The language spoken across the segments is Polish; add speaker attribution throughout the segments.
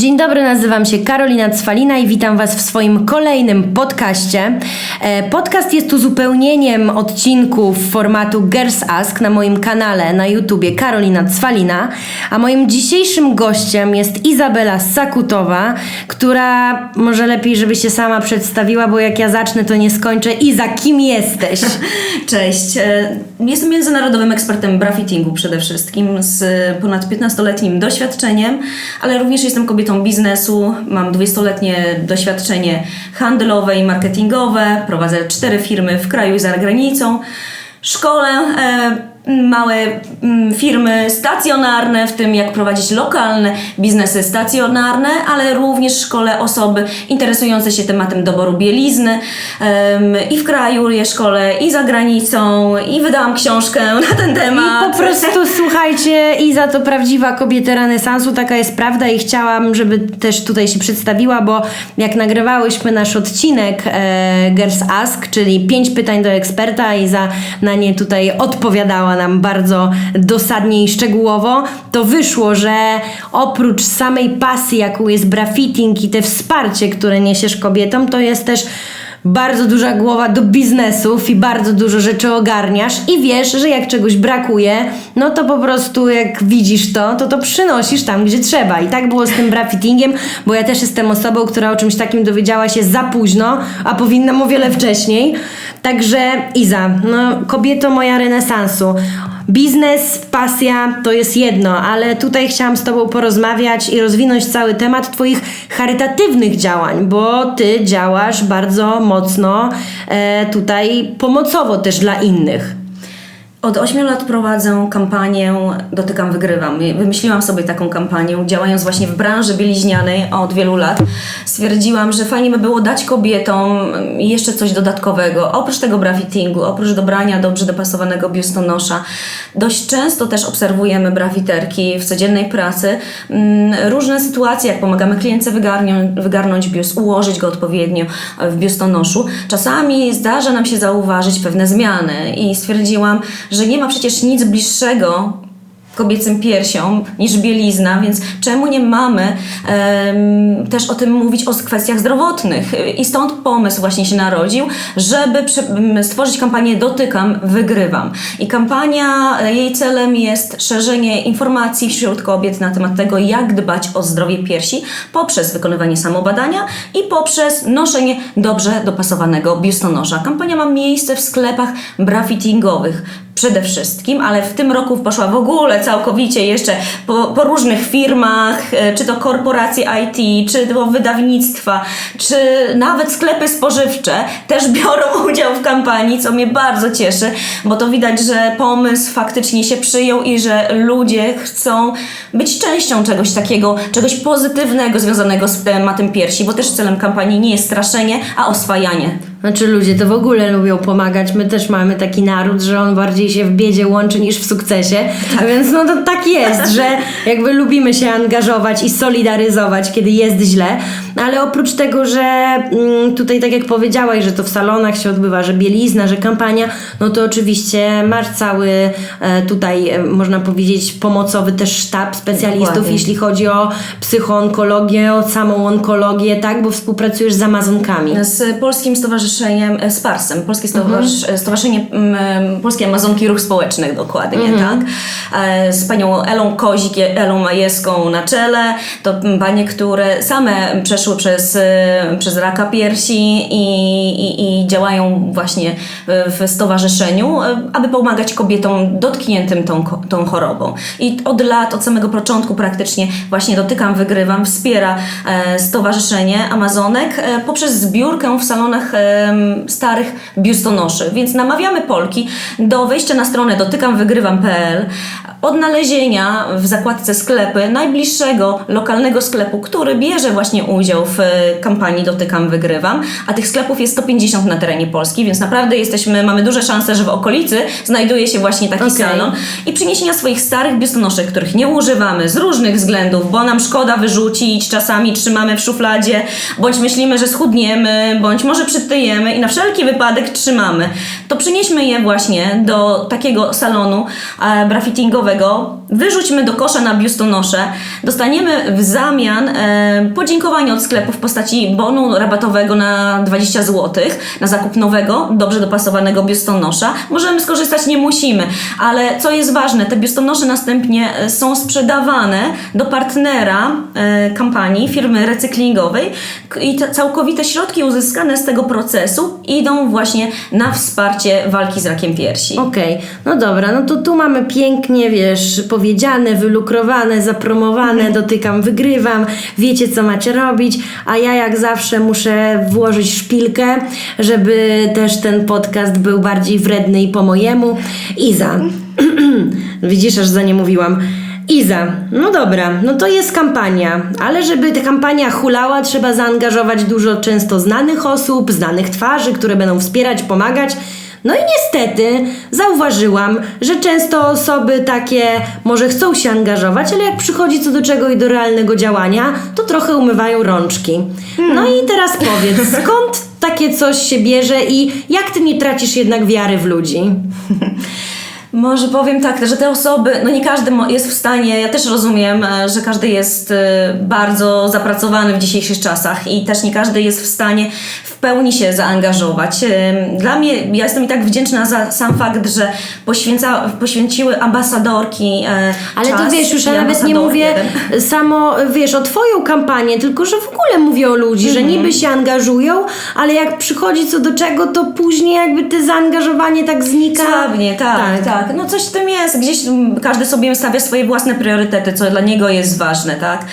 Speaker 1: Dzień dobry, nazywam się Karolina Cwalina i witam Was w swoim kolejnym podcaście. E, Podcast jest uzupełnieniem odcinków formatu Girls Ask na moim kanale na YouTubie Karolina Cwalina, a moim dzisiejszym gościem jest Izabela Sakutowa, która może lepiej, żeby się sama przedstawiła, bo jak ja zacznę, to nie skończę. Iza, kim jesteś?
Speaker 2: Cześć. E, Jestem międzynarodowym ekspertem brafittingu przede wszystkim z ponad 15-letnim doświadczeniem, ale również jestem kobietą biznesu. Mam 20-letnie doświadczenie handlowe i marketingowe. Prowadzę cztery firmy w kraju i za granicą. Szkole e, małe mm, firmy stacjonarne, w tym jak prowadzić lokalne biznesy stacjonarne, ale również szkole osoby interesujące się tematem doboru bielizny i w kraju je szkole i za granicą i wydałam książkę na ten temat.
Speaker 1: I po prostu słuchajcie, Iza to prawdziwa kobieta renesansu, taka jest prawda i chciałam, żeby też tutaj się przedstawiła, bo jak nagrywałyśmy nasz odcinek e, Girls Ask, czyli pięć pytań do eksperta, Iza na nie tutaj odpowiadała nam bardzo dosadnie i szczegółowo, to wyszło, że oprócz samej pasji, jaką jest brafitting i te wsparcie, które niesiesz kobietom, to jest też bardzo duża głowa do biznesów i bardzo dużo rzeczy ogarniasz i wiesz, że jak czegoś brakuje, no to po prostu jak widzisz to, to to przynosisz tam, gdzie trzeba. I tak było z tym brafittingiem, bo ja też jestem osobą, która o czymś takim dowiedziała się za późno, a powinnam o wiele wcześniej. Także Iza, no kobieto moja renesansu. Biznes, pasja to jest jedno, ale tutaj chciałam z Tobą porozmawiać i rozwinąć cały temat Twoich charytatywnych działań, bo Ty działasz bardzo mocno e, tutaj pomocowo też dla innych.
Speaker 2: Od 8 lat prowadzę kampanię Dotykam Wygrywam. Wymyśliłam sobie taką kampanię, działając właśnie w branży bieliźnianej od wielu lat. Stwierdziłam, że fajnie by było dać kobietom jeszcze coś dodatkowego. Oprócz tego brafittingu, oprócz dobrania dobrze dopasowanego biustonosza. Dość często też obserwujemy brafiterki w codziennej pracy. mm, Różne sytuacje, jak pomagamy klientce wygarnąć biust, ułożyć go odpowiednio w biustonoszu. Czasami zdarza nam się zauważyć pewne zmiany i stwierdziłam, że nie ma przecież nic bliższego kobiecym piersiom niż bielizna, więc czemu nie mamy em, też o tym mówić o kwestiach zdrowotnych? I stąd pomysł właśnie się narodził, żeby przy, stworzyć kampanię Dotykam, Wygrywam. I kampania, e, jej celem jest szerzenie informacji wśród kobiet na temat tego, jak dbać o zdrowie piersi poprzez wykonywanie samobadania i poprzez noszenie dobrze dopasowanego biustonosza. Kampania ma miejsce w sklepach brafittingowych przede wszystkim, ale w tym roku poszła w ogóle całkowicie jeszcze po, po różnych firmach, e, czy to korporacje IT, czy to wydawnictwa, czy nawet sklepy spożywcze też biorą udział w kampanii, co mnie bardzo cieszy, bo to widać, że pomysł faktycznie się przyjął i że ludzie chcą być częścią czegoś takiego, czegoś pozytywnego związanego z tematem piersi, bo też celem kampanii nie jest straszenie, a oswajanie.
Speaker 1: Znaczy ludzie to w ogóle lubią pomagać. My też mamy taki naród, że on bardziej się w biedzie łączy niż w sukcesie. A więc no to tak jest, że jakby lubimy się angażować i solidaryzować, kiedy jest źle. Ale oprócz tego, że mm, tutaj tak jak powiedziałaś, że to w salonach się odbywa, że bielizna, że kampania, no to oczywiście masz cały e, tutaj, e, można powiedzieć, pomocowy też sztab specjalistów,
Speaker 2: Dokładnie.
Speaker 1: jeśli chodzi o psychoonkologię, o samą onkologię, tak? Bo współpracujesz z Amazonkami.
Speaker 2: Z Polskim Stowarzyszeniem, e, z PARS-em, Polskie Stowarzysz, e, Stowarzyszenie Polskie Amazonki Ruch Społecznych dokładnie, tak? E, Z panią Elą Kozik, Elą Majeską na czele, to panie, które same przeszły przez, e, przez raka piersi i, i, i działają właśnie w- stowarzyszeniu, e, aby pomagać kobietom dotkniętym tą, tą chorobą. I od lat, od samego początku praktycznie właśnie dotykam, wygrywam, wspiera e, Stowarzyszenie Amazonek e, poprzez zbiórkę w salonach starych biustonoszy. Więc namawiamy Polki do wejścia na stronę dotykamwygrywam.pl, odnalezienia w zakładce sklepy najbliższego lokalnego sklepu, który bierze właśnie udział w e, kampanii Dotykam Wygrywam, a tych sklepów jest 150 na terenie Polski, więc naprawdę jesteśmy, mamy duże szanse, że w okolicy znajduje się właśnie taki
Speaker 1: Okej.
Speaker 2: salon i przyniesienia swoich starych biustonoszy, których nie używamy z różnych względów, bo nam szkoda wyrzucić, czasami trzymamy w szufladzie, bądź myślimy, że schudniemy, bądź może przytyjemy, i na wszelki wypadek trzymamy, to przynieśmy je właśnie do takiego salonu e, brafittingowego, wyrzućmy do kosza na biustonosze, dostaniemy w zamian e, podziękowanie od sklepu w postaci bonu rabatowego na 20 zł na zakup nowego, dobrze dopasowanego biustonosza. Możemy skorzystać, nie musimy, ale co jest ważne, te biustonosze następnie e, są sprzedawane do partnera e, kampanii, firmy recyklingowej i te całkowite środki uzyskane z tego procesu idą właśnie na wsparcie walki z rakiem piersi.
Speaker 1: Okej, no dobra, no to tu mamy pięknie, wiesz, powiedziane, wylukrowane, zapromowane, dotykam, wygrywam, wiecie co macie robić, a ja jak zawsze muszę włożyć szpilkę, żeby też ten podcast był bardziej wredny i po mojemu. Iza, widzisz, aż za nie mówiłam. Iza, no dobra, no to jest kampania, ale żeby ta kampania hulała, trzeba zaangażować dużo często znanych osób, znanych twarzy, które będą wspierać, pomagać. No i niestety zauważyłam, że często osoby takie może chcą się angażować, ale jak przychodzi co do czego i do realnego działania, to trochę umywają rączki. No i teraz powiedz, skąd takie coś się bierze i jak ty nie tracisz jednak wiary w ludzi?
Speaker 2: Może powiem tak, że te osoby, no nie każdy jest w stanie, ja też rozumiem, e, że każdy jest e, bardzo zapracowany w dzisiejszych czasach i też nie każdy jest w stanie pełni się zaangażować. Dla mnie, ja jestem i tak wdzięczna za sam fakt, że poświęca, poświęciły ambasadorki e,
Speaker 1: Ale
Speaker 2: czas
Speaker 1: to wiesz, już ja nawet nie mówię
Speaker 2: jeden.
Speaker 1: samo, wiesz, o twoją kampanię, tylko że w ogóle mówię o ludzi, że
Speaker 2: Mhm.
Speaker 1: niby się angażują, ale jak przychodzi co do czego, to później jakby te zaangażowanie tak znika.
Speaker 2: Słabnie, tak, tak, No coś w tym jest. Gdzieś mm, każdy sobie stawia swoje własne priorytety, co dla niego jest ważne, tak?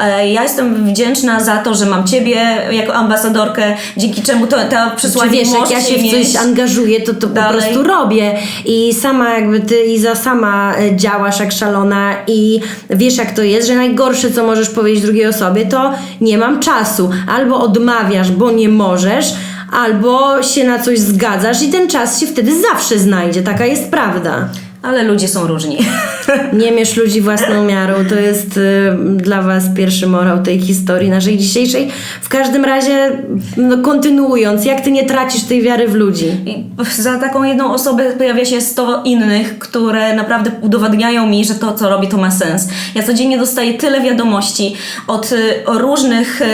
Speaker 2: E, Ja jestem wdzięczna za to, że mam Ciebie jako ambasadorkę, dzięki czemu to, ta
Speaker 1: Czy
Speaker 2: przesłanka
Speaker 1: wiesz, jak ja się w coś angażuję, to to po
Speaker 2: dalej.
Speaker 1: prostu robię. I sama jakby ty, Iza, sama e, działasz jak szalona i wiesz jak to jest, że najgorsze, co możesz powiedzieć drugiej osobie, to nie mam czasu. Albo odmawiasz, bo nie możesz, albo się na coś zgadzasz i ten czas się wtedy zawsze znajdzie. Taka jest prawda.
Speaker 2: Ale ludzie są różni.
Speaker 1: Nie mierz ludzi własną miarą. To jest y, dla Was pierwszy morał tej historii naszej dzisiejszej. W każdym razie, no, kontynuując, jak Ty nie tracisz tej wiary w ludzi?
Speaker 2: I za taką jedną osobę pojawia się 100 innych, które naprawdę udowadniają mi, że to, co robi, to ma sens. Ja codziennie dostaję tyle wiadomości od y, różnych y,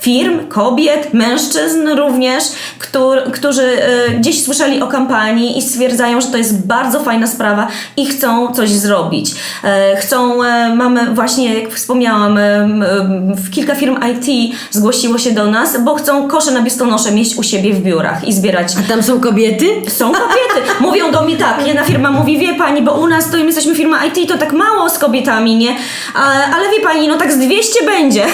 Speaker 2: firm, kobiet, mężczyzn również, któr, którzy y, gdzieś słyszeli o kampanii i stwierdzają, że to jest bardzo fajna sprawa i chcą coś zrobić. E, chcą, e, mamy właśnie, jak wspomniałam, kilka firm IT zgłosiło się do nas, bo chcą kosze na biustonosze mieć u siebie w biurach i zbierać
Speaker 1: A tam są kobiety?
Speaker 2: są kobiety. Mówią do mnie tak, jedna firma mówi, wie pani, bo u nas to my jesteśmy firma IT, to tak mało z kobietami, nie? Ale wie pani, no tak z 200 będzie.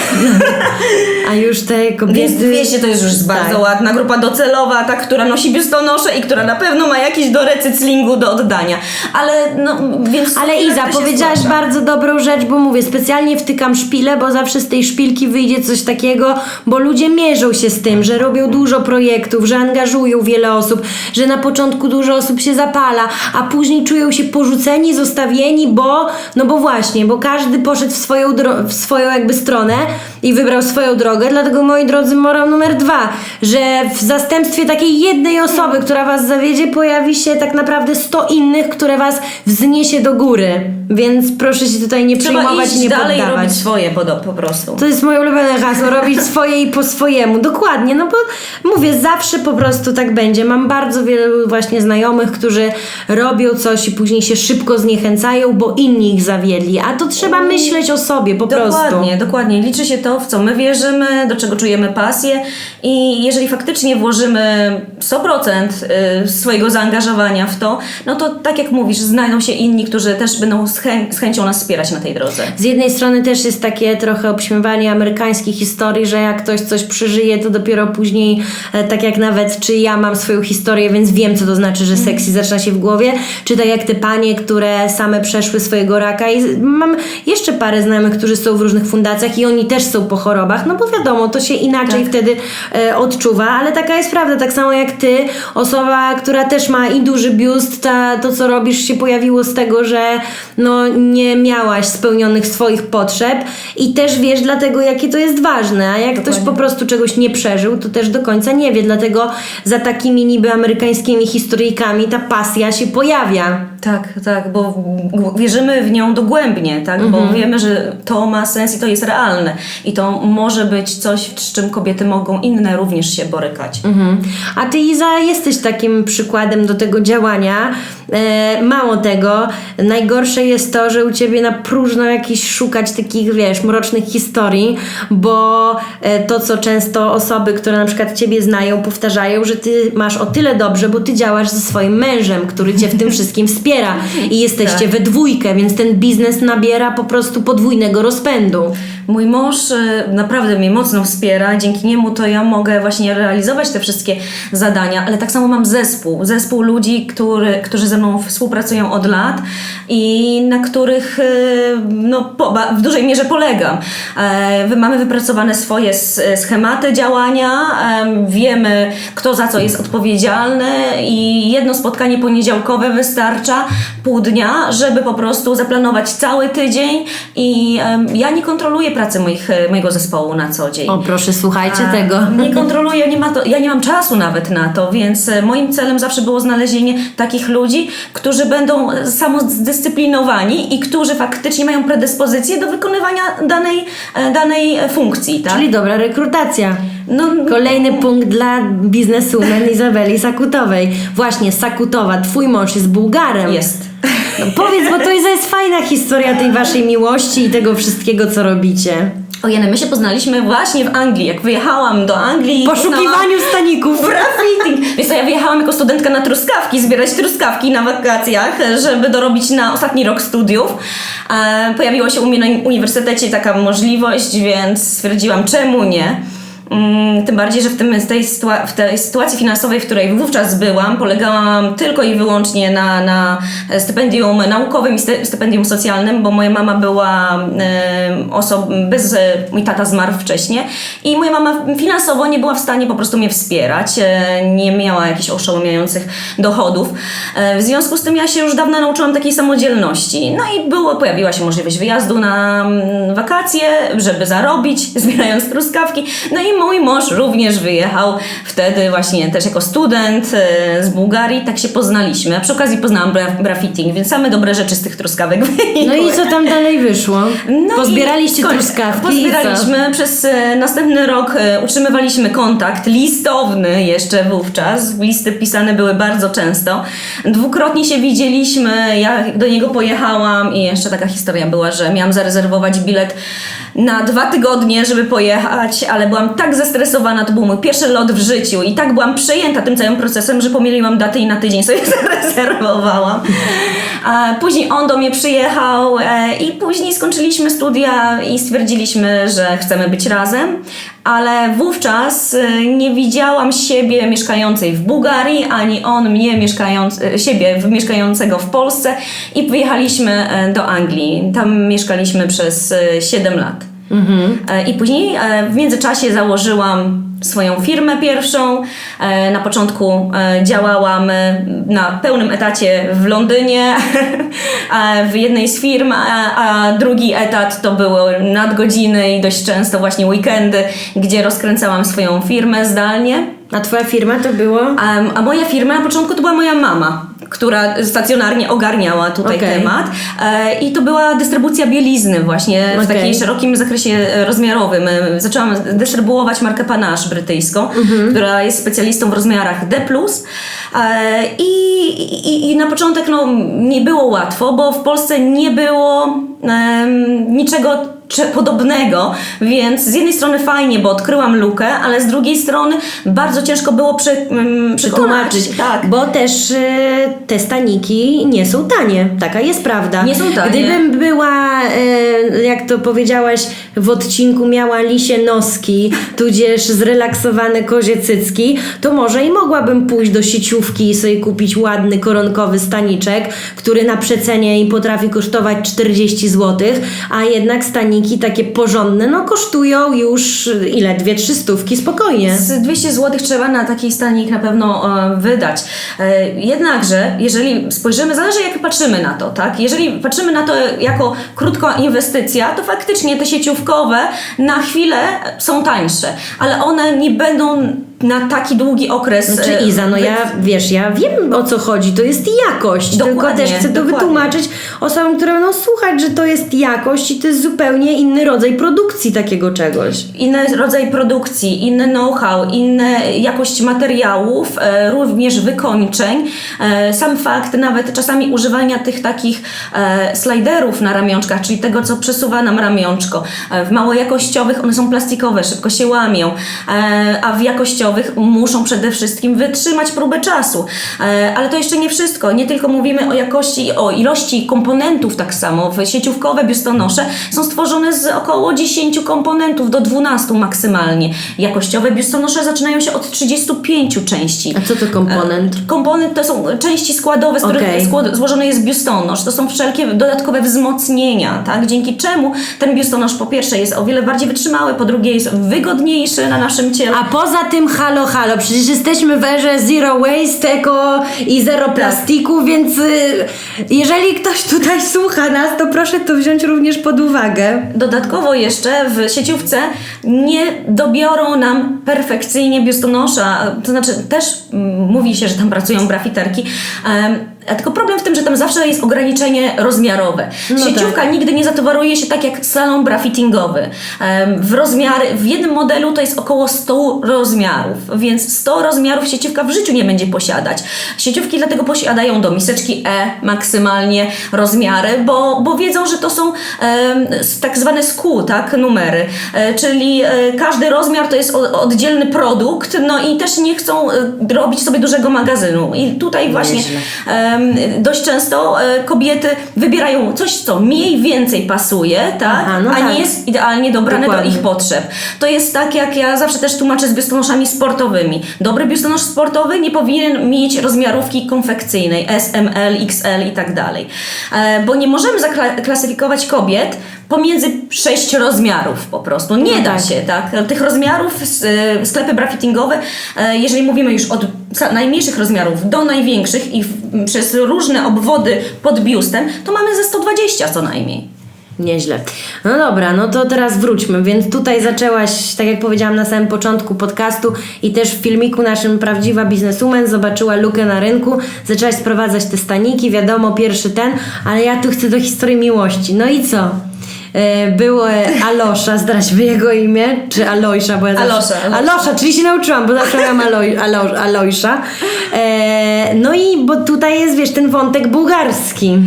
Speaker 1: A już te kobiety...
Speaker 2: Więc 200 to jest już bardzo
Speaker 1: Tak.
Speaker 2: ładna grupa docelowa, ta, która nosi biustonosze i która na pewno ma jakieś do recyklingu do oddania. Ale no, więc...
Speaker 1: Ale Iza, powiedziałaś bardzo dobrą rzecz, bo mówię, specjalnie wtykam szpilę, bo zawsze z tej szpilki wyjdzie coś takiego, bo ludzie mierzą się z tym, że robią dużo projektów, że angażują wiele osób, że na początku dużo osób się zapala, a później czują się porzuceni, zostawieni, bo, no bo właśnie, bo każdy poszedł w swoją, w swoją jakby stronę i wybrał swoją drogę, dlatego moi drodzy, morał numer dwa, że w zastępstwie takiej jednej osoby, która was zawiedzie, pojawi się tak naprawdę 100 innych, które was wzniesie do góry, więc proszę się tutaj nie
Speaker 2: Trzeba
Speaker 1: przejmować
Speaker 2: iść
Speaker 1: i nie
Speaker 2: dalej
Speaker 1: poddawać.
Speaker 2: robić swoje po, po prostu.
Speaker 1: To jest moje ulubione hasło, robić swoje i po swojemu. Dokładnie, no bo mówię, zawsze po prostu tak będzie. Mam bardzo wielu właśnie znajomych, którzy robią coś i później się szybko zniechęcają, bo inni ich zawiedli. A to trzeba myśleć o sobie po prostu.
Speaker 2: Dokładnie, dokładnie. Liczy się to, w co my wierzymy, do czego czujemy pasję i jeżeli faktycznie włożymy 100% y, swojego zaangażowania w to, no to tak jak mówisz, znajdą się inni, którzy też będą z, chę- z chęcią nas wspierać na tej drodze.
Speaker 1: Z jednej strony też jest takie trochę obśmiewanie amerykańskich historii, że jak ktoś coś przeżyje, to dopiero później, e, tak jak nawet czy ja mam swoją historię, więc wiem, co to znaczy, że seksy zaczyna się w głowie, czy tak jak te panie, które same przeszły swojego raka i mam jeszcze parę znajomych, którzy są w różnych fundacjach i oni też są po chorobach, no bo wiadomo, to się inaczej wtedy e, odczuwa, ale taka jest prawda, tak samo jak ty, osoba, która też ma i duży biust, ta, to co robisz się pojawiło z tego, że no pewno nie miałaś spełnionych swoich potrzeb i też wiesz dlatego, jakie to jest ważne. A jak ktoś
Speaker 2: Dokładnie.
Speaker 1: po prostu czegoś nie przeżył, to też do końca nie wie. Dlatego za takimi niby amerykańskimi historyjkami ta pasja się pojawia.
Speaker 2: Tak, tak, bo wierzymy w nią dogłębnie, tak, bo wiemy, że to ma sens i to jest realne. I to może być coś, z czym kobiety mogą inne również się borykać.
Speaker 1: Mhm. A ty, Iza, jesteś takim przykładem do tego działania. E, mało tego, najgorsze jest to, że u ciebie na próżno jakiś szukać takich, wiesz, mrocznych historii, bo e, to, co często osoby, które na przykład ciebie znają, powtarzają, że ty masz o tyle dobrze, bo ty działasz ze swoim mężem, który cię w tym wszystkim wspiera i jesteście
Speaker 2: Tak.
Speaker 1: we dwójkę, więc ten biznes nabiera po prostu podwójnego rozpędu.
Speaker 2: Mój mąż e, naprawdę mnie mocno wspiera, dzięki niemu to ja mogę właśnie realizować te wszystkie zadania, ale tak samo mam zespół, zespół ludzi, który, którzy ze mną współpracują od lat i na których e, no, w dużej mierze polegam. E, Mamy wypracowane swoje schematy działania, em, wiemy kto za co jest odpowiedzialny i jedno spotkanie poniedziałkowe wystarcza, pół dnia, żeby po prostu zaplanować cały tydzień i ja nie kontroluję pracy moich, e, mojego zespołu na co dzień.
Speaker 1: O, proszę, słuchajcie
Speaker 2: A,
Speaker 1: tego.
Speaker 2: Nie kontroluję, nie ma to, ja nie mam czasu nawet na to, więc e, moim celem zawsze było znalezienie takich ludzi, którzy będą samozdyscyplinowani i którzy faktycznie mają predyspozycję do wykonywania danej, e, danej funkcji, tak?
Speaker 1: Czyli dobra rekrutacja.
Speaker 2: No,
Speaker 1: Kolejny punkt dla bizneswoman Izabeli Sakutowej. Właśnie, Sakutowa, twój mąż jest Bułgarem.
Speaker 2: jest.
Speaker 1: No powiedz, bo to jest, fajna historia tej waszej miłości i tego wszystkiego, co robicie.
Speaker 2: O Jany, my się poznaliśmy właśnie w Anglii. Jak wyjechałam do Anglii...
Speaker 1: W poszukiwaniu staników.
Speaker 2: Graffiti! Wiesz co, ja wyjechałam jako studentka na truskawki, zbierać truskawki na wakacjach, żeby dorobić na ostatni rok studiów. E, pojawiła się u mnie na uniwersytecie taka możliwość, więc stwierdziłam, czemu nie. Mm, Tym bardziej, że w, tym, tej sytua- w tej sytuacji finansowej, w której wówczas byłam, polegałam tylko i wyłącznie na, na stypendium naukowym i stypendium socjalnym, bo moja mama była osobą bez. Mój tata zmarł wcześniej i moja mama finansowo nie była w stanie po prostu mnie wspierać, e, nie miała jakichś oszałamiających dochodów. E, w związku z tym ja się już dawno nauczyłam takiej samodzielności. No i było, pojawiła się możliwość wyjazdu na mm, wakacje, żeby zarobić, zbierając truskawki. No i mój mąż również wyjechał wtedy właśnie też jako student e, z Bułgarii, tak się poznaliśmy. A przy okazji poznałam bra- graffiting, więc same dobre rzeczy z tych truskawek wynikły.
Speaker 1: No i co tam dalej wyszło?
Speaker 2: No
Speaker 1: Pozbieraliście truskawki?
Speaker 2: Pozbieraliśmy. Przez e, następny rok e, utrzymywaliśmy kontakt listowny jeszcze wówczas. Listy pisane były bardzo często. Dwukrotnie się widzieliśmy. Ja do niego pojechałam i jeszcze taka historia była, że miałam zarezerwować bilet na dwa tygodnie, żeby pojechać, ale byłam tak zestresowana, to był mój pierwszy lot w życiu i tak byłam przejęta tym całym procesem, że pomyliłam daty i na tydzień sobie zarezerwowałam. Później on do mnie przyjechał e, i później skończyliśmy studia i stwierdziliśmy, że chcemy być razem, ale wówczas e, nie widziałam siebie mieszkającej w Bułgarii, ani on mnie mieszkając, e, siebie mieszkającego w Polsce i wyjechaliśmy do Anglii. Tam mieszkaliśmy przez e, 7 lat. E, I później e, w międzyczasie założyłam swoją firmę pierwszą. E, Na początku działałam na pełnym etacie w Londynie w jednej z firm, a, a drugi etat to były nadgodziny i dość często właśnie weekendy, gdzie rozkręcałam swoją firmę zdalnie.
Speaker 1: A twoja firma to było?
Speaker 2: A, a moja firma na początku to była moja mama, która stacjonarnie ogarniała tutaj
Speaker 1: Okej.
Speaker 2: temat. E, I to była dystrybucja bielizny właśnie w takim szerokim zakresie e, rozmiarowym. E, Zaczęłam dystrybuować markę Panache brytyjską, która jest specjalistą w rozmiarach D+. E, I, i, I na początek no, nie było łatwo, bo w Polsce nie było niczego cze- podobnego, więc z jednej strony fajnie, bo odkryłam lukę, ale z drugiej strony bardzo ciężko było um,
Speaker 1: Przetłumaczyć.
Speaker 2: Tak.
Speaker 1: Bo też y, te staniki nie są tanie. Taka jest prawda.
Speaker 2: Nie są tanie.
Speaker 1: Gdybym była, y, jak to powiedziałaś w odcinku, miała lisie noski, tudzież zrelaksowane kozie cycki, to może i mogłabym pójść do sieciówki i sobie kupić ładny koronkowy staniczek, który na przecenie i potrafi kosztować 40 zł, a jednak staniki takie porządne, no kosztują już y, ile? Dwie, trzy stówki spokojnie.
Speaker 2: Z 200 zł trzeba na taki stanik na pewno e, wydać. E, jeżeli spojrzymy, zależy jak patrzymy na to, tak? Jeżeli patrzymy na to jako krótka inwestycja, to faktycznie te sieciówkowe na chwilę są tańsze, ale one nie będą na taki długi okres.
Speaker 1: Znaczy Iza, no ja, wiesz, ja wiem o co chodzi, to jest jakość, tylko
Speaker 2: Dokładnie,
Speaker 1: też chcę to
Speaker 2: dokładnie.
Speaker 1: wytłumaczyć osobom, które będą słuchać, że to jest jakość i to jest zupełnie inny rodzaj produkcji takiego czegoś.
Speaker 2: Inny rodzaj produkcji, inny know-how, inna jakość materiałów, e, również wykończeń. E, sam fakt nawet czasami używania tych takich sliderów na ramionczkach, czyli tego, co przesuwa nam ramionczko. W małojakościowych one są plastikowe, szybko się łamią, a w jakościowych muszą przede wszystkim wytrzymać próbę czasu. E, ale to jeszcze nie wszystko. Nie tylko mówimy o jakości, o ilości komponentów tak samo. Sieciówkowe biustonosze są stworzone z około 10 komponentów do 12 maksymalnie. Jakościowe biustonosze zaczynają się od 35 części.
Speaker 1: A co to komponent?
Speaker 2: Komponent to są części składowe, z których skład, złożony jest biustonosz. To są wszelkie dodatkowe wzmocnienia, tak? dzięki czemu ten biustonosz po pierwsze jest o wiele bardziej wytrzymały, po drugie jest wygodniejszy na naszym ciele.
Speaker 1: A poza tym halo, halo, przecież jesteśmy w erze zero waste, eko i zero
Speaker 2: Tak.
Speaker 1: plastiku, więc y, jeżeli ktoś tutaj słucha nas, to proszę to wziąć również pod uwagę.
Speaker 2: Dodatkowo jeszcze w sieciówce nie dobiorą nam perfekcyjnie biustonosza, to znaczy też mm, mówi się, że tam pracują grafiterki, a tylko problem w tym, że tam zawsze jest ograniczenie rozmiarowe.
Speaker 1: No
Speaker 2: Sieciówka nigdy nie zatowaruje się tak jak salon brafittingowy. W rozmiary, w jednym modelu to jest około 100 rozmiarów, więc 100 rozmiarów sieciówka w życiu nie będzie posiadać. Sieciówki dlatego posiadają do miseczki E maksymalnie rozmiary, bo, bo wiedzą, że to są tak zwane SKU, tak, numery, e, czyli e, każdy rozmiar to jest oddzielny produkt, no i też nie chcą e, robić sobie dużego magazynu. I tutaj właśnie. Dość często e, kobiety wybierają coś, co mniej więcej pasuje, tak,
Speaker 1: Aha, no
Speaker 2: a
Speaker 1: tak.
Speaker 2: nie jest idealnie dobrane
Speaker 1: Dokładnie.
Speaker 2: do ich potrzeb. To jest tak, jak ja zawsze też tłumaczę z biustonoszami sportowymi. Dobry biustonosz sportowy nie powinien mieć rozmiarówki konfekcyjnej S, M, L, XL i tak dalej. E, Bo nie możemy zaklasyfikować kobiet pomiędzy sześć rozmiarów po prostu. Nie
Speaker 1: No
Speaker 2: da
Speaker 1: tak.
Speaker 2: się, tak? Tych rozmiarów, e, sklepy brafittingowe, e, jeżeli mówimy już od najmniejszych rozmiarów do największych i przez różne obwody pod biustem, to mamy ze 120 co najmniej.
Speaker 1: Nieźle. No dobra, no to teraz wróćmy. Więc tutaj zaczęłaś, tak jak powiedziałam na samym początku podcastu i też w filmiku naszym Prawdziwa Bizneswoman zobaczyła lukę na rynku, zaczęłaś sprowadzać te staniki, wiadomo, pierwszy ten, ale ja tu chcę do historii miłości. No i co? E, Było Alosza, zdradźmy jego imię, czy Alojsza, bo ja zawsze...
Speaker 2: Alosza, Alosza.
Speaker 1: Czyli się nauczyłam, bo zawsze miałam Aloj, Alo, Alojsza. E, no i bo tutaj jest, wiesz, ten wątek bułgarski.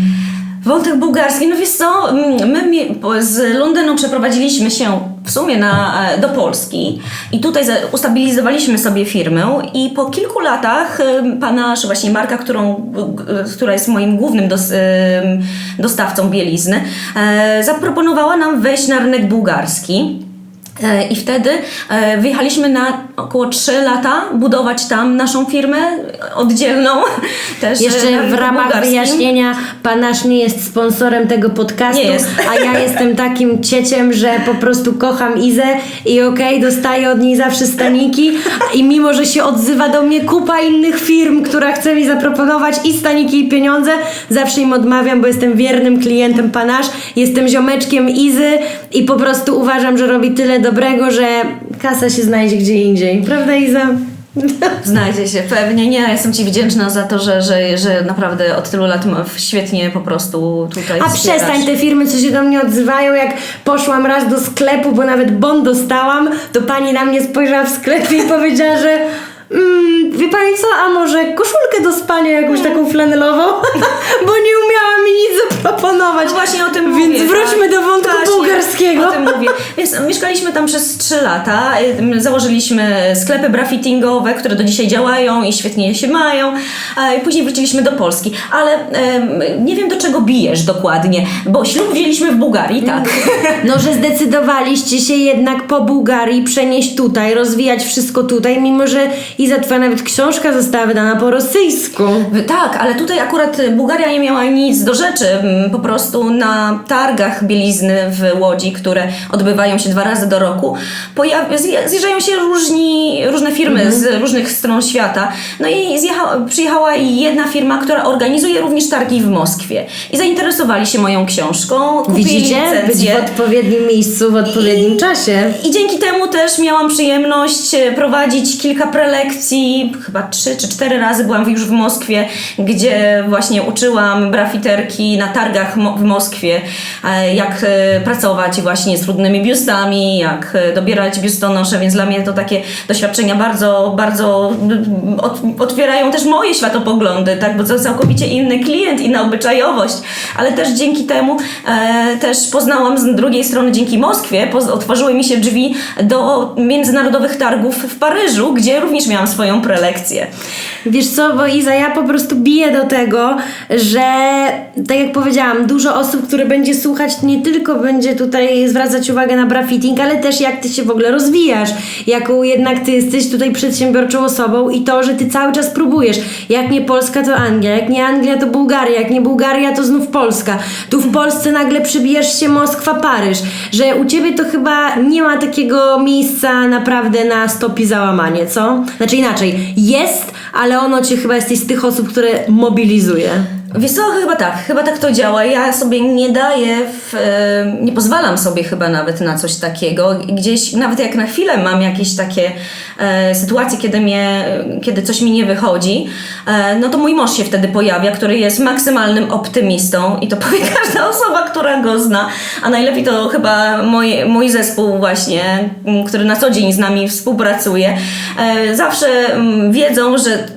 Speaker 2: Wątek bułgarski, no wiesz co, mm, my z Londynu przeprowadziliśmy się w sumie na, e, do Polski i tutaj ustabilizowaliśmy sobie firmę i po kilku latach pana nasza właśnie marka, którą, która jest moim głównym dos, dostawcą bielizny, e, zaproponowała nam wejść na rynek bułgarski. E, I wtedy wyjechaliśmy na około 3 lata budować tam naszą firmę oddzielną. Też e,
Speaker 1: Jeszcze w
Speaker 2: rynku
Speaker 1: ramach
Speaker 2: bułgarskim.
Speaker 1: wyjaśnienia, panasz nie jest sponsorem tego podcastu, a ja jestem takim cieciem, że po prostu kocham Izę i okej, dostaję od niej zawsze staniki i mimo, że się odzywa do mnie kupa innych firm, która chce mi zaproponować i staniki i pieniądze, zawsze im odmawiam, bo jestem wiernym klientem panasz, jestem ziomeczkiem Izy i po prostu uważam, że robi tyle dobrego, że kasa się znajdzie gdzie indziej. Prawda Iza?
Speaker 2: Znajdzie się pewnie. Nie, jestem Ci wdzięczna za to, że, że, że naprawdę od tylu lat świetnie po prostu tutaj
Speaker 1: A
Speaker 2: wspierasz.
Speaker 1: przestań te firmy, co się do mnie odzywają, jak poszłam raz do sklepu, bo nawet bon dostałam, to pani na mnie spojrzała w sklepie i powiedziała, że mm, wie pani co, a może koszulkę do spania jakąś taką flanelową, bo nie umiała mi nic zaproponować.
Speaker 2: No właśnie o tym
Speaker 1: Więc
Speaker 2: mówię.
Speaker 1: wróćmy
Speaker 2: tak.
Speaker 1: do wątku
Speaker 2: Właśnie
Speaker 1: bułgarskiego.
Speaker 2: O tym mówię. Więc mieszkaliśmy tam przez 3 lata. Założyliśmy sklepy brafittingowe, które do dzisiaj działają i świetnie się mają. I później wróciliśmy do Polski. Ale nie wiem do czego bijesz dokładnie, bo ślub wzięliśmy w Bułgarii, tak.
Speaker 1: No, że zdecydowaliście się jednak po Bułgarii przenieść tutaj, rozwijać wszystko tutaj, mimo że Iza twoja nawet książka została wydana po rosyjsku.
Speaker 2: Tak, ale tutaj akurat Bułgaria nie miała nic do rzeczy. Mm, Po prostu na targach bielizny w Łodzi, które odbywają się dwa razy do roku, zjeżdżają się różni, różne firmy z różnych stron świata. No i przyjechała jedna firma, która organizuje również targi w Moskwie. I zainteresowali się moją książką, kupili
Speaker 1: Widzicie? Być
Speaker 2: licencję.
Speaker 1: w odpowiednim miejscu, w odpowiednim czasie.
Speaker 2: I dzięki temu też miałam przyjemność e, prowadzić kilka prelekcji, chyba trzy czy cztery razy byłam już w Moskwie, gdzie właśnie uczyłam brafiterki na targach w Moskwie, e, jak e, pracować właśnie z trudnymi biustami, jak e, dobierać biustonosze, więc dla mnie to takie doświadczenia bardzo, bardzo ot- otwierają też moje światopoglądy, tak, bo to całkowicie inny klient, inna obyczajowość, ale też dzięki temu też poznałam z drugiej strony, dzięki Moskwie, otworzyły mi się drzwi do międzynarodowych targów w Paryżu, gdzie również miałam swoją prelekcję.
Speaker 1: Wiesz co, bo Iza, ja po prostu biję do tego, że tak jak powiedziałam, dużo osób, które będzie słuchać, nie tylko będzie tutaj zwracać uwagę na brafitting, ale też jak ty się w ogóle rozwijasz, jaką jednak ty jesteś tutaj przedsiębiorczą osobą i to, że ty cały czas próbujesz. Jak nie Polska, to Anglia, jak nie Anglia, to Bułgaria, jak nie Bułgaria, to znów Polska. Tu w Polsce nagle przybijasz się Moskwa, Paryż, że u ciebie to chyba nie ma takiego miejsca naprawdę na stopi załamanie, co? Znaczy inaczej, jest, ale ono cię chyba jesteś z tych osób, które mobilizuje.
Speaker 2: Wiesz co, chyba tak, chyba tak to działa. Ja sobie nie daję, w, e, nie pozwalam sobie chyba nawet na coś takiego. Gdzieś, nawet jak na chwilę mam jakieś takie e, sytuacje, kiedy, mnie, kiedy coś mi nie wychodzi, e, no to mój mąż się wtedy pojawia, który jest maksymalnym optymistą i to powie każda osoba, która go zna, a najlepiej to chyba mój, mój zespół właśnie, który na co dzień z nami współpracuje, e, zawsze wiedzą, że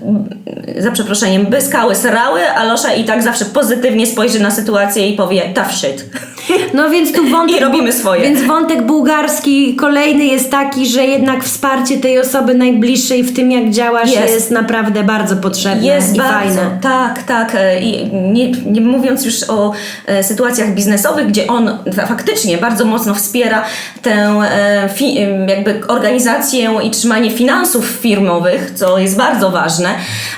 Speaker 2: za przeproszeniem, by skały srały, a Losza i tak zawsze pozytywnie spojrzy na sytuację i powie tough shit.
Speaker 1: No więc tu wątek.
Speaker 2: I robimy swoje.
Speaker 1: Więc wątek bułgarski kolejny jest taki, że jednak wsparcie tej osoby najbliższej w tym, jak działasz, jest,
Speaker 2: Jest.
Speaker 1: naprawdę bardzo potrzebne
Speaker 2: Jest
Speaker 1: i
Speaker 2: bardzo,
Speaker 1: fajne.
Speaker 2: tak, tak. e, I nie, nie mówiąc już o e, sytuacjach biznesowych, gdzie on fa- faktycznie bardzo mocno wspiera tę e, fi, e, jakby organizację i trzymanie finansów firmowych, co jest bardzo ważne.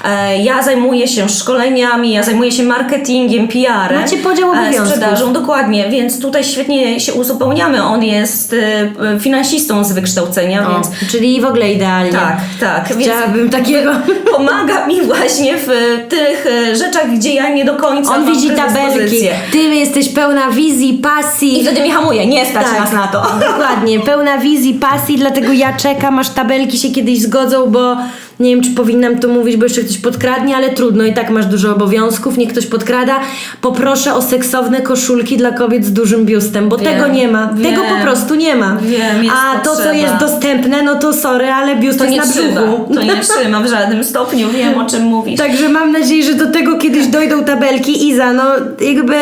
Speaker 2: E, ja zajmuję się szkoleniami, ja zajmuję się marketingiem, PR-em.
Speaker 1: Macie podział
Speaker 2: e,
Speaker 1: obowiązków.
Speaker 2: Sprzedażą, dokładnie, więc tutaj świetnie się uzupełniamy. On jest e, finansistą z wykształcenia,
Speaker 1: O,
Speaker 2: więc
Speaker 1: czyli w ogóle idealnie.
Speaker 2: tak, tak. Więc
Speaker 1: Chciałabym takiego.
Speaker 2: pomaga mi właśnie w tych e, rzeczach, gdzie ja nie do końca
Speaker 1: On widzi tabelki. Ty jesteś pełna wizji, pasji.
Speaker 2: I wtedy mi hamuje, nie stać
Speaker 1: Tak.
Speaker 2: nas na to.
Speaker 1: Dokładnie, pełna wizji, pasji, dlatego ja czekam, aż tabelki się kiedyś zgodzą, bo nie wiem, czy powinnam to mówić, bo jeszcze ktoś podkradnie, ale trudno, i tak masz dużo obowiązków, niech ktoś podkrada. Poproszę o seksowne koszulki dla kobiet z dużym biustem, bo
Speaker 2: Wiem,
Speaker 1: tego nie ma. Tego
Speaker 2: wiem.
Speaker 1: po prostu nie ma.
Speaker 2: Wiem,
Speaker 1: A to, co
Speaker 2: potrzeba.
Speaker 1: jest dostępne, no to sorry, ale biust
Speaker 2: To
Speaker 1: jest
Speaker 2: nie
Speaker 1: na brzuchu.
Speaker 2: to nie trzyma w żadnym stopniu, wiem o czym mówisz.
Speaker 1: Także mam nadzieję, że do tego kiedyś dojdą tabelki. Iza, no jakby.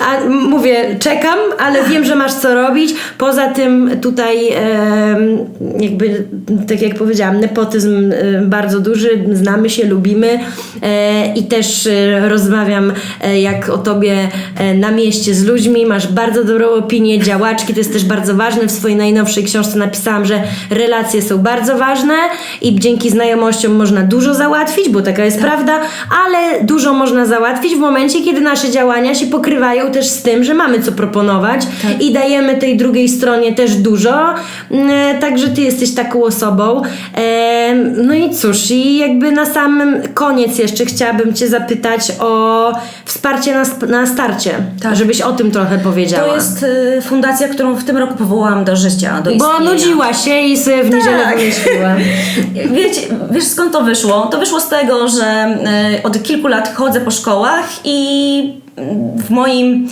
Speaker 1: A, mówię, czekam, ale wiem, że masz co robić. Poza tym tutaj jakby, tak jak powiedziałam, nepotyzm bardzo duży, znamy się, lubimy e, i też e, rozmawiam e, jak o tobie na mieście z ludźmi. Masz bardzo dobrą opinię, działaczki, to jest też bardzo ważne. W swojej najnowszej książce napisałam, że relacje są bardzo ważne i dzięki znajomościom można dużo załatwić, bo taka jest prawda, ale dużo można załatwić w momencie, kiedy nasze działania się pokrywają też z tym, że mamy co proponować i dajemy tej drugiej stronie też dużo. Mm, Także ty jesteś taką osobą. Em, No i cóż, i jakby na samym koniec jeszcze chciałabym cię zapytać o wsparcie na, na starcie,
Speaker 2: Tak.
Speaker 1: żebyś o tym trochę powiedziała.
Speaker 2: To jest y, fundacja, którą w tym roku powołałam do życia, do
Speaker 1: Bo nudziła się i sobie w niedzielę
Speaker 2: Tak.
Speaker 1: wymyśliła.
Speaker 2: Wiecie, wiesz skąd to wyszło? To wyszło z tego, że y, od kilku lat chodzę po szkołach i w moim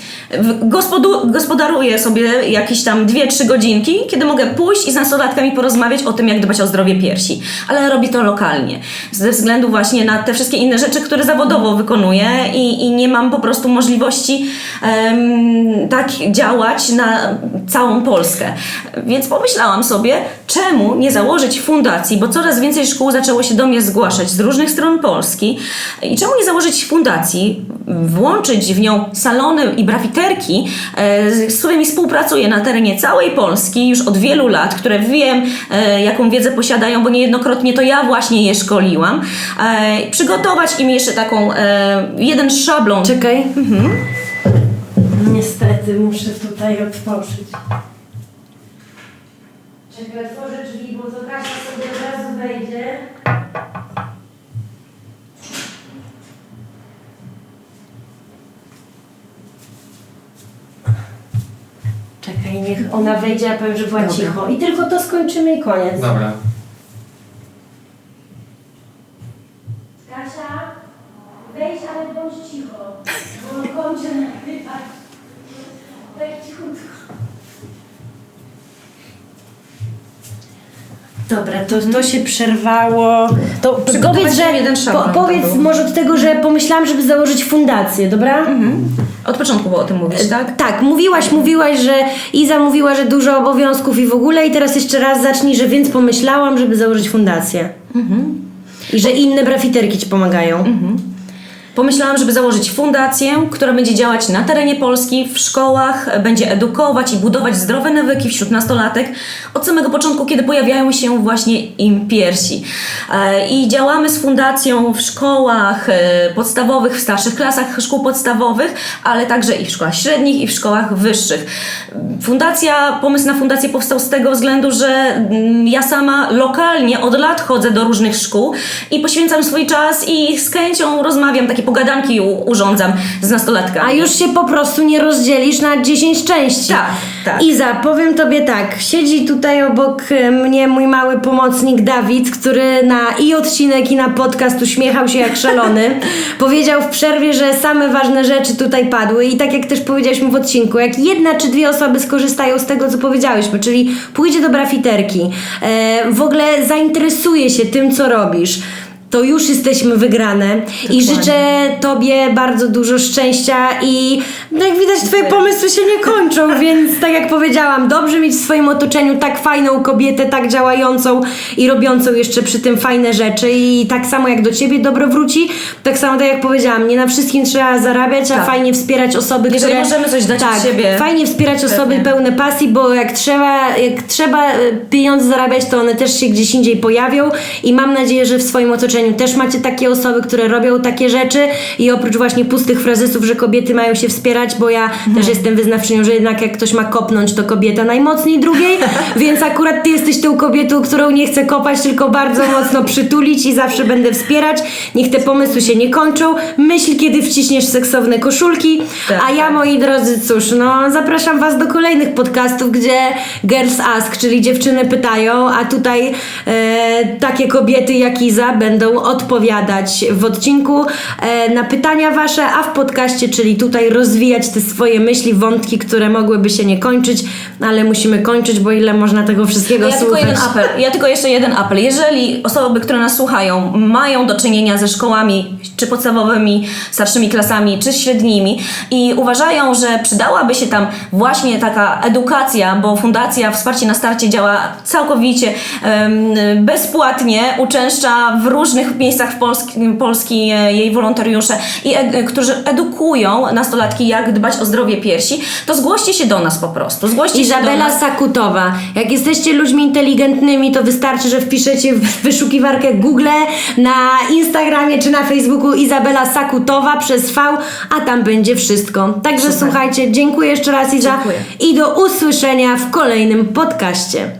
Speaker 2: gospodu, gospodaruję sobie jakieś tam 2-3 godzinki, kiedy mogę pójść i z nastolatkami porozmawiać o tym, jak dbać o zdrowie piersi. Ale robię to lokalnie. Ze względu właśnie na te wszystkie inne rzeczy, które zawodowo wykonuję i, i nie mam po prostu możliwości em, tak działać na całą Polskę. Więc pomyślałam sobie, czemu nie założyć fundacji, bo coraz więcej szkół zaczęło się do mnie zgłaszać z różnych stron Polski i czemu nie założyć fundacji, włączyć w nią salony i brafiterki, e, z- którymi współpracuję na terenie całej Polski już od wielu lat, które wiem, e, jaką wiedzę posiadają, bo niejednokrotnie to ja właśnie je szkoliłam. E, przygotować im jeszcze taką, jeden szablon.
Speaker 1: Czekaj. Niestety muszę tutaj otworzyć. Czekaj, otworzę drzwi, bo to Kasia sobie od razu wejdzie. Niech ona wejdzie, a powiem, że była
Speaker 2: Dobra.
Speaker 1: cicho. I tylko to skończymy i koniec.
Speaker 3: Dobra.
Speaker 1: Kasia, wejdź, ale bądź cicho, bo kończę nagrywać. Tak cichutko. Dobra, to, to się przerwało. To
Speaker 2: Przygotować
Speaker 1: powiedz, że,
Speaker 2: jeden szablon
Speaker 1: po, powiedz
Speaker 2: to był.
Speaker 1: może od tego, że pomyślałam, żeby założyć fundację, dobra?
Speaker 2: Od początku było o tym mówić, tak?
Speaker 1: Tak, mówiłaś, mówiłaś, że Iza mówiła, że dużo obowiązków i w ogóle i teraz jeszcze raz zacznij, że więc pomyślałam, żeby założyć fundację. I że inne brafiterki ci pomagają.
Speaker 2: Pomyślałam, żeby założyć fundację, która będzie działać na terenie Polski, w szkołach, będzie edukować i budować zdrowe nawyki wśród nastolatek od samego początku, kiedy pojawiają się właśnie im piersi. E, I działamy z fundacją w szkołach e, podstawowych, w starszych klasach szkół podstawowych, ale także i w szkołach średnich, i w szkołach wyższych. Fundacja, pomysł na fundację powstał z tego względu, że mm, ja sama lokalnie od lat chodzę do różnych szkół i poświęcam swój czas i z chęcią rozmawiam, takie pogadanki u, urządzam z nastolatkami.
Speaker 1: A już się po prostu nie rozdzielisz na 10 części.
Speaker 2: Tak, tak.
Speaker 1: Iza, powiem tobie tak. Siedzi tutaj obok e, mnie mój mały pomocnik Dawid, który na i odcinek, i na podcast uśmiechał się jak szalony. Powiedział w przerwie, że same ważne rzeczy tutaj padły i tak jak też powiedzieliśmy w odcinku, jak jedna czy dwie osoby skorzystają z tego, co powiedziałyśmy, czyli pójdzie do brafiterki, e, w ogóle zainteresuje się tym, co robisz. To już jesteśmy wygrane i życzę Tobie bardzo dużo szczęścia i no jak widać Twoje pomysły się nie kończą, więc tak jak powiedziałam, dobrze mieć w swoim otoczeniu tak fajną kobietę, tak działającą i robiącą jeszcze przy tym fajne rzeczy i tak samo jak do Ciebie dobro wróci, tak samo tak jak powiedziałam, nie na wszystkim trzeba zarabiać, a
Speaker 2: Tak.
Speaker 1: fajnie wspierać osoby,
Speaker 2: Jeżeli
Speaker 1: które...
Speaker 2: możemy coś dać
Speaker 1: tak,
Speaker 2: siebie.
Speaker 1: fajnie wspierać osoby
Speaker 2: Pewnie.
Speaker 1: pełne pasji, bo jak trzeba, jak trzeba e, pieniądze zarabiać, to one też się gdzieś indziej pojawią i mam nadzieję, że w swoim otoczeniu też macie takie osoby, które robią takie rzeczy i oprócz właśnie pustych frazesów, że kobiety mają się wspierać, bo ja
Speaker 2: Mhm.
Speaker 1: też jestem wyznawczynią, że jednak jak ktoś ma kopnąć, to kobieta najmocniej drugiej, więc akurat ty jesteś tą kobietą, którą nie chcę kopać, tylko bardzo mocno przytulić i zawsze będę wspierać. Niech te pomysły się nie kończą. Myśl, kiedy wciśniesz seksowne koszulki,
Speaker 2: Tak,
Speaker 1: a ja
Speaker 2: tak.
Speaker 1: moi drodzy, cóż, no zapraszam Was do kolejnych podcastów, gdzie Girls Ask, czyli dziewczyny pytają, a tutaj e, takie kobiety jak Iza będą odpowiadać w odcinku e, na pytania Wasze, a w podcaście, czyli tutaj rozwijać te swoje myśli, wątki, które mogłyby się nie kończyć, ale musimy kończyć, bo ile można tego wszystkiego
Speaker 2: Ja tylko
Speaker 1: słuchać.
Speaker 2: jeden apel, ja tylko jeszcze jeden apel. Jeżeli osoby, które nas słuchają, mają do czynienia ze szkołami, czy podstawowymi, starszymi klasami, czy średnimi i uważają, że przydałaby się tam właśnie taka edukacja, bo Fundacja Wsparcie na Starcie działa całkowicie em, bezpłatnie, uczęszcza w różnych miejscach w Polski, Polski e, jej wolontariusze, i ed, którzy edukują nastolatki, jak dbać o zdrowie piersi, to zgłoście się do nas po prostu. Zgłoście
Speaker 1: Izabela. Sakutowa. Jak jesteście ludźmi inteligentnymi, to wystarczy, że wpiszecie w wyszukiwarkę Google na Instagramie czy na Facebooku Izabela Sakutowa przez V, a tam będzie wszystko. Także
Speaker 2: Super.
Speaker 1: słuchajcie, dziękuję jeszcze raz Iza
Speaker 2: Dziękuję.
Speaker 1: i do usłyszenia w kolejnym podcaście.